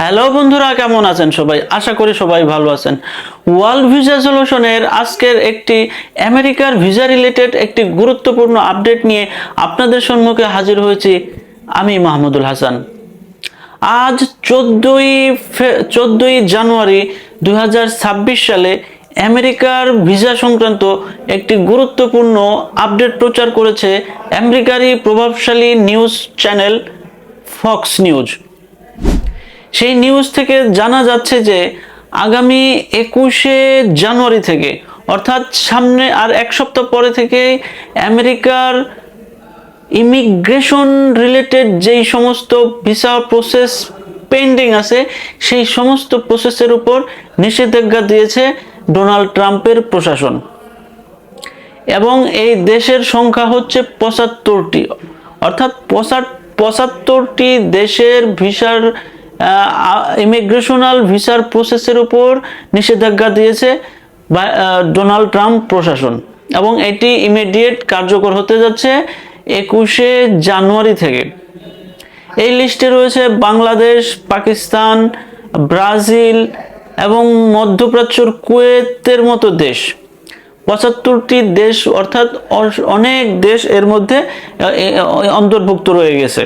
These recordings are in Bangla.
হ্যালো বন্ধুরা, কেমন আছেন সবাই? আশা করি সবাই ভালো আছেন। ওয়ার্ল্ড ভিসা সলিউশনের আজকের একটি আমেরিকার ভিসা রিলেটেড একটি গুরুত্বপূর্ণ আপডেট নিয়ে আপনাদের সম্মুখে হাজির হয়েছি আমি মাহমুদুল হাসান। আজ চোদ্দোই চোদ্দোই জানুয়ারি দু হাজার ছাব্বিশ সালে আমেরিকার ভিসা সংক্রান্ত একটি গুরুত্বপূর্ণ আপডেট প্রচার করেছে আমেরিকারই প্রভাবশালী নিউজ চ্যানেল ফক্স নিউজ। সেই নিউজ থেকে জানা যাচ্ছে যে আগামী একুশে জানুয়ারি থেকে, অর্থাৎ সামনে আর এক সপ্তাহ পরে থেকে আমেরিকার ইমিগ্রেশন রিলেটেড যেই সমস্ত ভিসা প্রসেস পেন্ডিং আছে, সেই সমস্ত প্রসেসের উপর নিষেধাজ্ঞা দিয়েছে ডোনাল্ড ট্রাম্পের প্রশাসন। এবং এই দেশের সংখ্যা হচ্ছে পঁচাত্তরটি, অর্থাৎ পঁচাত্তরটি দেশের ভিসার ইমিগ্রেশনাল ভিসার প্রসেসের উপর নিষেধাজ্ঞা দিয়েছে ডোনাল্ড ট্রাম্প প্রশাসন। এবং এটি ইমিডিয়েট কার্যকর হতে যাচ্ছে একুশে জানুয়ারি থেকে। এই লিস্টে রয়েছে বাংলাদেশ, পাকিস্তান, ব্রাজিল এবং মধ্যপ্রাচ্যর কুয়েতের মতো দেশ। পঁচাত্তরটি দেশ অর্থাৎ অনেক দেশ এর মধ্যে অন্তর্ভুক্ত রয়ে গেছে।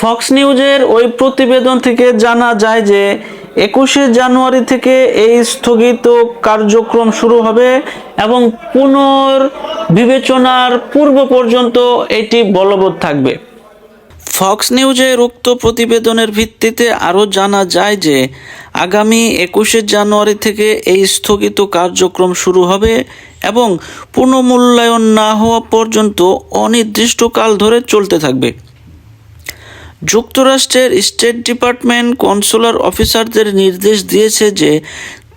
ফক্স নিউজের ওই প্রতিবেদন থেকে জানা যায় যে, একুশে জানুয়ারি থেকে এই স্থগিত কার্যক্রম শুরু হবে এবং পুনর বিবেচনার পূর্ব পর্যন্ত এটি বলবৎ থাকবে। ফক্স নিউজের উক্ত প্রতিবেদনের ভিত্তিতে আরও জানা যায় যে, আগামী একুশে জানুয়ারি থেকে এই স্থগিত কার্যক্রম শুরু হবে এবং পুনঃমূল্যায়ন না হওয়া পর্যন্ত অনির্দিষ্টকাল ধরে চলতে থাকবে। যুক্তরাষ্ট্রের স্টেট ডিপার্টমেন্ট কনসুলার অফিসারদের নির্দেশ দিয়েছে যে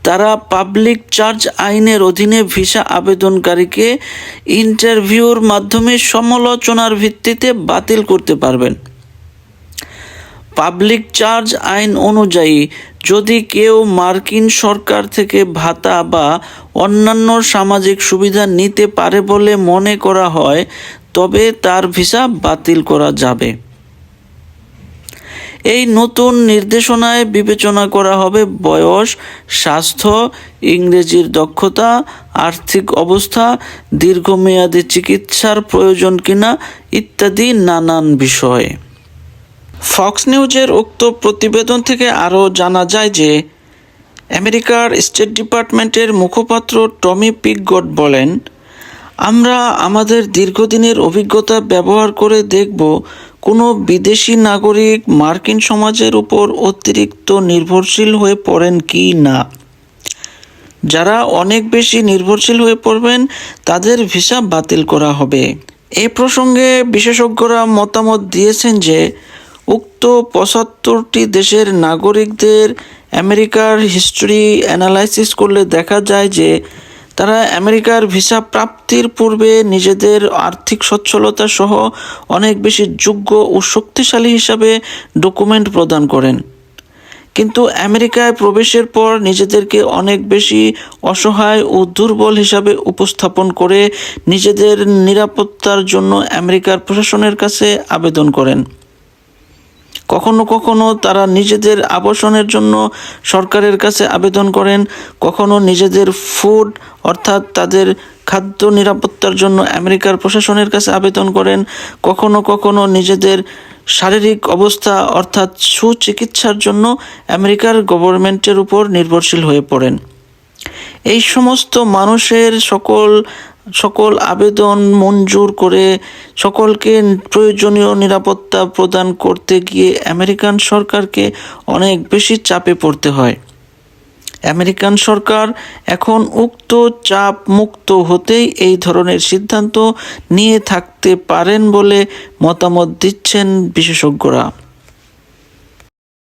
তারা পাবলিক চার্জ আইনের অধীনে ভিসা আবেদনকারীকে ইন্টারভিউর মাধ্যমে সমালোচনার ভিত্তিতে বাতিল করতে পারবেন। পাবলিক চার্জ আইন অনুযায়ী, যদি কেউ মার্কিন সরকার থেকে ভাতা বা অন্যান্য সামাজিক সুবিধা নিতে পারে বলে মনে করা হয়, তবে তার ভিসা বাতিল করা যাবে। এই নতুন নির্দেশনায় বিবেচনা করা হবে বয়স, স্বাস্থ্য, ইংরেজির দক্ষতা, আর্থিক অবস্থা, দীর্ঘমেয়াদী চিকিৎসার প্রয়োজন কিনা ইত্যাদি নানান বিষয়। ফক্স নিউজের উক্ত প্রতিবেদন থেকে আরও জানা যায় যে, আমেরিকার স্টেট ডিপার্টমেন্টের মুখপাত্র টমি পিকগট বলেন আমরা আমাদের দীর্ঘদিনের অভিজ্ঞতা ব্যবহার করে দেখব কোনো বিদেশি নাগরিক মার্কিন সমাজের উপর অতিরিক্ত নির্ভরশীল হয়ে পড়েন কি না। যারা অনেক বেশি নির্ভরশীল হয়ে পড়বেন, তাদের ভিসা বাতিল করা হবে। এ প্রসঙ্গে বিশেষজ্ঞরা মতামত দিয়েছেন যে, উক্ত পঁচাত্তরটি দেশের নাগরিকদের আমেরিকার হিস্ট্রি অ্যানালাইসিস করলে দেখা যায় যে তারা আমেরিকার ভিসা প্রাপ্তির পূর্বে নিজেদের আর্থিক সচ্ছলতা সহ অনেক বেশি যোগ্য ও শক্তিশালী হিসাবে ডকুমেন্ট প্রদান করেন। কিন্তু আমেরিকায় প্রবেশের পর নিজেদেরকে অনেক বেশি অসহায় ও দুর্বল হিসাবে উপস্থাপন করে নিজেদের নিরাপত্তার জন্য আমেরিকার প্রশাসনের কাছে আবেদন করেন। কখনো কখনো তারা নিজেদের আবাসনের জন্য সরকারের কাছে আবেদন করেন, কখনো নিজেদের ফুড অর্থাৎ তাদের খাদ্য নিরাপত্তার জন্য আমেরিকার প্রশাসনের কাছে আবেদন করেন, কখনো কখনো নিজেদের শারীরিক অবস্থা, অর্থাৎ সুচিকিৎসার জন্য আমেরিকার গভর্নমেন্টের উপর নির্ভরশীল হয়ে পড়েন। এই সমস্ত মানুষের সকল সকল আবেদন মঞ্জুর করে সকলকে প্রয়োজনীয় নিরাপত্তা প্রদান করতে গিয়ে আমেরিকান সরকারকে অনেক বেশি চাপে পড়তে হয়। আমেরিকান সরকার এখন উক্ত চাপ মুক্ত হতেই এই ধরনের সিদ্ধান্ত নিয়ে থাকতে পারেন বলে মতামত দিচ্ছেন বিশেষজ্ঞরা।